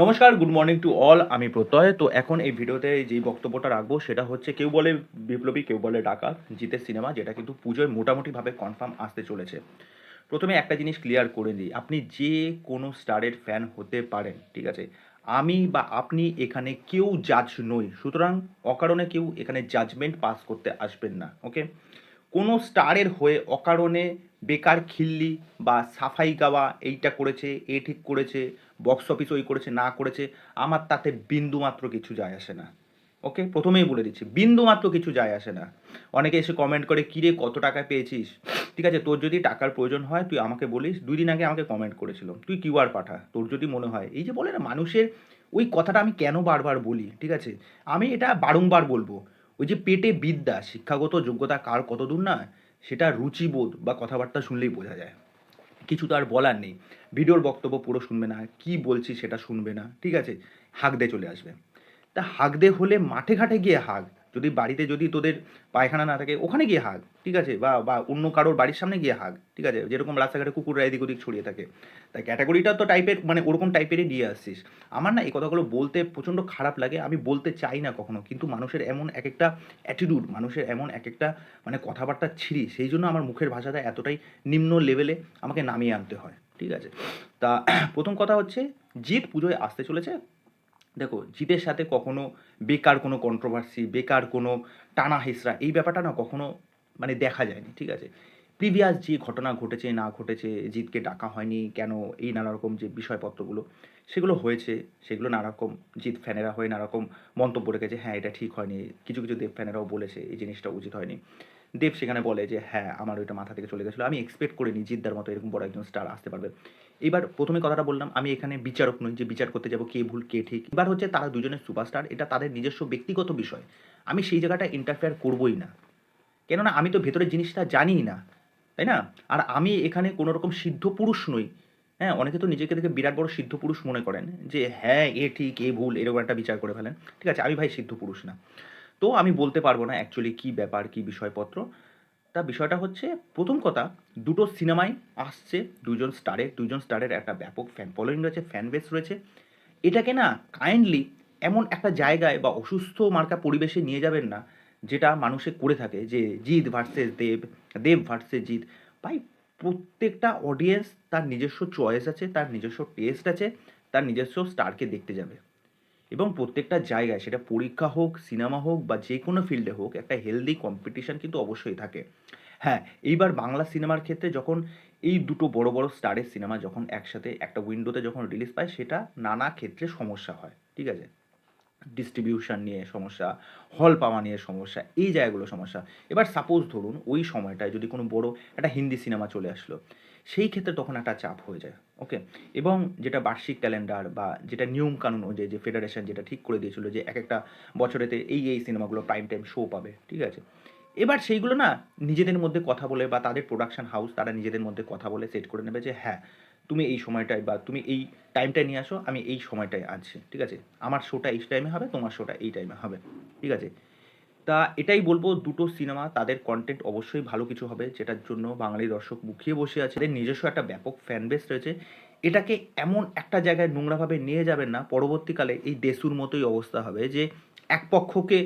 নমস্কার good morning to all আমি প্রত্যয়। তো এখন এই ভিডিওতে যেই বক্তব্যটা রাখব সেটা হচ্ছে কেউ বলে বিপ্লবী, কেউ বলে ডাকাত, জিতের সিনেমা, যেটা কিন্তু পুজোয় মোটামুটিভাবে কনফার্ম আসতে চলেছে। প্রথমে একটা জিনিস ক্লিয়ার করে দিই, আপনি যে কোনো স্টারের ফ্যান হতে পারেন, ঠিক আছে? আমি বা আপনি এখানে কেউ জাজ নই, সুতরাং অকারণে কেউ এখানে জাজমেন্ট পাস করতে আসবেন না ওকে কোনো স্টারের হয়ে অকারণে বেকার খিল্লি বা সাফাই গাওয়া, এইটা করেছে, এ ঠিক করেছে বক্স অফিস ওই করেছে, না করেছে, আমার তাতে বিন্দু মাত্র কিছু যায় আসে না। ওকে প্রথমেই বলে দিচ্ছি বিন্দু মাত্র কিছু যায় আসে না। অনেকে এসে কমেন্ট করে, কিরে, কত টাকা পেয়েছিস? ঠিক আছে, তোর যদি টাকার প্রয়োজন হয়, তুই আমাকে বলিস। দুই দিন আগে আমাকে কমেন্ট করেছিল, তুই কিউআর পাঠা, তোর যদি মনে হয়। এই যে বলে না, মানুষের ওই কথাটা আমি কেন বারবার বলি, ঠিক আছে? আমি এটা বারংবার বলব, ওই যে পেটে বিদ্যা, শিক্ষাগত যোগ্যতা কার কত দূর না, সেটা রুচিবোধ বা কথাবার্তা শুনলেই বোঝা যায়। কিছু তো আর বলার নেই। ভিডিওর বক্তব্য পুরো শুনবে না। কি বলছি সেটা শুনবে না। ঠিক আছে? হাঁক দে চলে আসবে। তা হাঁক দে হলে মাঠে ঘাটে গিয়ে হাঁক। যদি বাড়িতে যদি তোদের পায়খানা না থাকে, ওখানে গিয়ে হাঁক ঠিক আছে? বা বা অন্য কারোর বাড়ির সামনে গিয়ে হাঁক ঠিক আছে? যেরকম রাস্তাঘাটে কুকুররা এদিক ওদিক ছড়িয়ে থাকে। তাই ক্যাটাগরিটা তো টাইপের মানে ওরকম টাইপেরই নিয়ে আসছিস। আমার না এই কথাগুলো বলতে প্রচণ্ড খারাপ লাগে, আমি বলতে চাই না কখনো, কিন্তু মানুষের এমন এক একটা অ্যাটিটিউড মানুষের এমন এক একটা মানে কথাবার্তা ছিঁড়ি, সেই জন্য আমার মুখের ভাষাটা এতটাই নিম্ন লেভেলে আমাকে নামিয়ে আনতে হয়, ঠিক আছে? তা, প্রথম কথা হচ্ছে জিত পুজোয় আসতে চলেছে দেখো জিতের সাথে কখনো বেকার কোনো কন্ট্রোভার্সি বেকার কোনো টানা হেসরা এই ব্যাপারটা না কখনো মানে দেখা যায়নি, ঠিক আছে? প্রিভিয়াস যে ঘটনা ঘটেছে, না ঘটেছে জিতকে ডাকা হয়নি, কেন এই নানা রকম যে বিষয়পত্রগুলো, সেগুলো হয়েছে, সেগুলো নানা রকম জিত ফ্যানেরা হয়ে নানা রকম মন্তব্য রেখেছে হ্যাঁ এটা ঠিক হয়নি, কিছু কিছু দেব ফ্যানেরাও বলেছে, এই জিনিসটা উচিত হয়নি। দেব সেখানে বলে যে হ্যাঁ আমার ওইটা মাথা থেকে চলে গেছিল। আমি এক্সপেক্ট করিনি জিদ্দার মতো এরকম বড় একজন স্টার আসতে পারবে। এবার প্রথমে কথাটা বললাম, আমি এখানে বিচারক নই যে বিচার করতে যাব, কে ভুল, কে ঠিক। এবার হচ্ছে তারা দুজনের সুপারস্টার এটা তাদের নিজস্ব ব্যক্তিগত বিষয়। আমি সেই জায়গাটা ইন্টারফেয়ার করবোই না। কেননা আমি তো ভেতরের জিনিসটা জানিই না, তাই না? আর আমি এখানে কোনো রকম সিদ্ধ পুরুষ নই। হ্যাঁ অনেকে তো নিজেকে দেখে বিরাট বড় সিদ্ধ পুরুষ মনে করেন যে হ্যাঁ এ ঠিক, এ ভুল, এরকম একটা বিচার করে ফেলেন। ঠিক আছে, আমি ভাই সিদ্ধ পুরুষ না। তো আমি বলতে পারব না অ্যাকচুয়ালি কী ব্যাপার, কী বিষয়পত্র। তা বিষয়টা হচ্ছে, প্রথম কথা, দুটো সিনেমাই আসছে, দুজন স্টারের দুজন স্টারের একটা ব্যাপক ফ্যান ফলোয়িং রয়েছে ফ্যান বেস রয়েছে। এটাকে না কাইন্ডলি এমন একটা জায়গায় বা অসুস্থ মার্কা পরিবেশে নিয়ে যাবেন না, যেটা মানুষে করে থাকে যে জিৎ ভার্সেস দেব দেব ভার্সেস জিৎ। ভাই, প্রত্যেকটা অডিয়েন্স তার নিজস্ব চয়েস আছে, তার নিজস্ব টেস্ট আছে, তার নিজস্ব স্টারকে দেখতে যাবে। এবং প্রত্যেকটা জায়গায়, সেটা পরীক্ষা হোক সিনেমা হোক বা যে কোনো ফিল্ডে হোক, একটা হেলদি কম্পিটিশান কিন্তু অবশ্যই থাকে। হ্যাঁ এইবার বাংলা সিনেমার ক্ষেত্রে যখন এই দুটো বড় বড় স্টারের সিনেমা যখন একসাথে একটা উইন্ডোতে যখন রিলিজ পায়, সেটা নানা ক্ষেত্রে সমস্যা হয়, ঠিক আছে? ডিস্ট্রিবিউশন নিয়ে সমস্যা হল পাওয়া নিয়ে সমস্যা, এই জায়গাগুলো সমস্যা। এবার সাপোজ ধরুন ওই সময়টায় যদি কোনো বড় একটা হিন্দি সিনেমা চলে আসলো, সেই ক্ষেত্রে তখন একটা চাপ হয়ে যায় ওকে এবং যেটা বার্ষিক ক্যালেন্ডার বা যেটা নিয়ম কানুন অনুযায়ী যে ফেডারেশন যেটা ঠিক করে দিয়েছিল যে, এক একটা বছরেতে এই এই সিনেমাগুলো প্রাইম টাইম শো পাবে, ঠিক আছে? এবার সেইগুলো না নিজেদের মধ্যে কথা বলে বা তাদের প্রোডাকশন হাউস তারা নিজেদের মধ্যে কথা বলে সেট করে নেবে যে হ্যাঁ তুমি এই সময়টায় বা তুমি এই টাইমটায় নিয়ে আসো, আমি এই সময়টায় আছি, ঠিক আছে? আমার শোটা এই টাইমে হবে, তোমার শোটা এই টাইমে হবে, ঠিক আছে? তা এটাই বলব, দুটো সিনেমা তাদের কন্টেন্ট অবশ্যই ভালো কিছু হবে, যেটার জন্য বাঙালি দর্শক মুখিয়ে বসে আছে। এদের নিজস্ব একটা ব্যাপক ফ্যান বেস রয়েছে। এটাকে এমন একটা জায়গায় নোংরাভাবে নিয়ে যাবেন না, পরবর্তীকালে এই দেশুর মতোই অবস্থা হবে যে এক পক্ষকে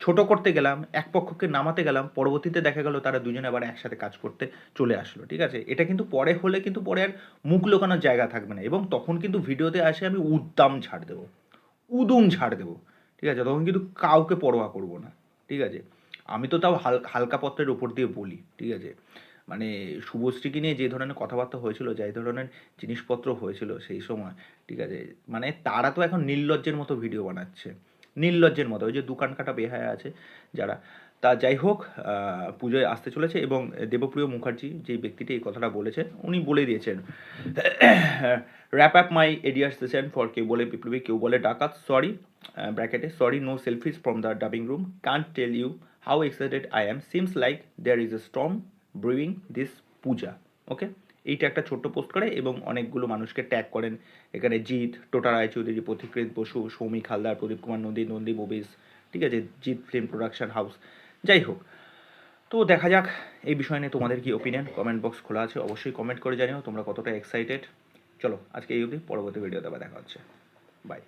ছোট করতে গেলাম, এক পক্ষকে নামাতে গেলাম, পরবর্তীতে দেখা গেল তারা দুজনে আবার একসাথে কাজ করতে চলে আসলো, ঠিক আছে? এটা কিন্তু পরে হলে কিন্তু পরে আর মুখ লোকানোর জায়গা থাকবে না এবং তখন কিন্তু ভিডিওতে আসে আমি উদ্দাম ছাড় দেবো, উদুম ছাড় দেবো, ঠিক আছে? তখন কিন্তু কাউকে পরোয়া করব না, ঠিক আছে? আমি তো তাও হালকা হালকা পত্রের উপর দিয়ে বলি, ঠিক আছে? মানে শুভশ্রীকে নিয়ে যে ধরনের কথাবার্তা হয়েছিল, যে ধরনের জিনিসপত্র হয়েছিল সেই সময়, ঠিক আছে? মানে তারা তো এখন নির্লজ্জের মতো ভিডিও বানাচ্ছে। নির্লজ্জের মতো, ওই যে দোকান কাটা বেহায়া আছে যারা। তা যাই হোক পুজোয় আসতে চলেছে এবং দেবপ্রিয় মুখার্জি যে ব্যক্তিটি এই কথাটা বলেছেন, উনি বলে দিয়েছেন wrap up my এডিয়ার session for কেউ বলে বিপ্লবী, কেউ বলে ডাকাত সরি ব্র্যাকেটে sorry no selfies from the dubbing room can't tell you how excited I am seems like there is a strong brewing this puja okay এইটা একটা ছোট্ট পোস্ট করে এবং অনেকগুলো মানুষকে ট্যাগ করেন। এখানে জিৎ, টোটা রায়চৌধুরী পথিকৃত বসু, সৌমিক হালদার, প্রদীপ কুমার নন্দী নন্দী মুভিজ, ঠিক আছে, জিৎ ফিল্ম প্রোডাকশন হাউস যাই হোক, তো দেখা যাক এই বিষয় নিয়ে তোমাদের কি ওপিনিয়ন কমেন্ট বক্স খোলা আছে, অবশ্যই কমেন্ট করে জানিও, তোমরা কতটা এক্সাইটেড চলো, আজকে এই অবধি, পরবর্তী ভিডিও আবার দেখা হচ্ছে। বাই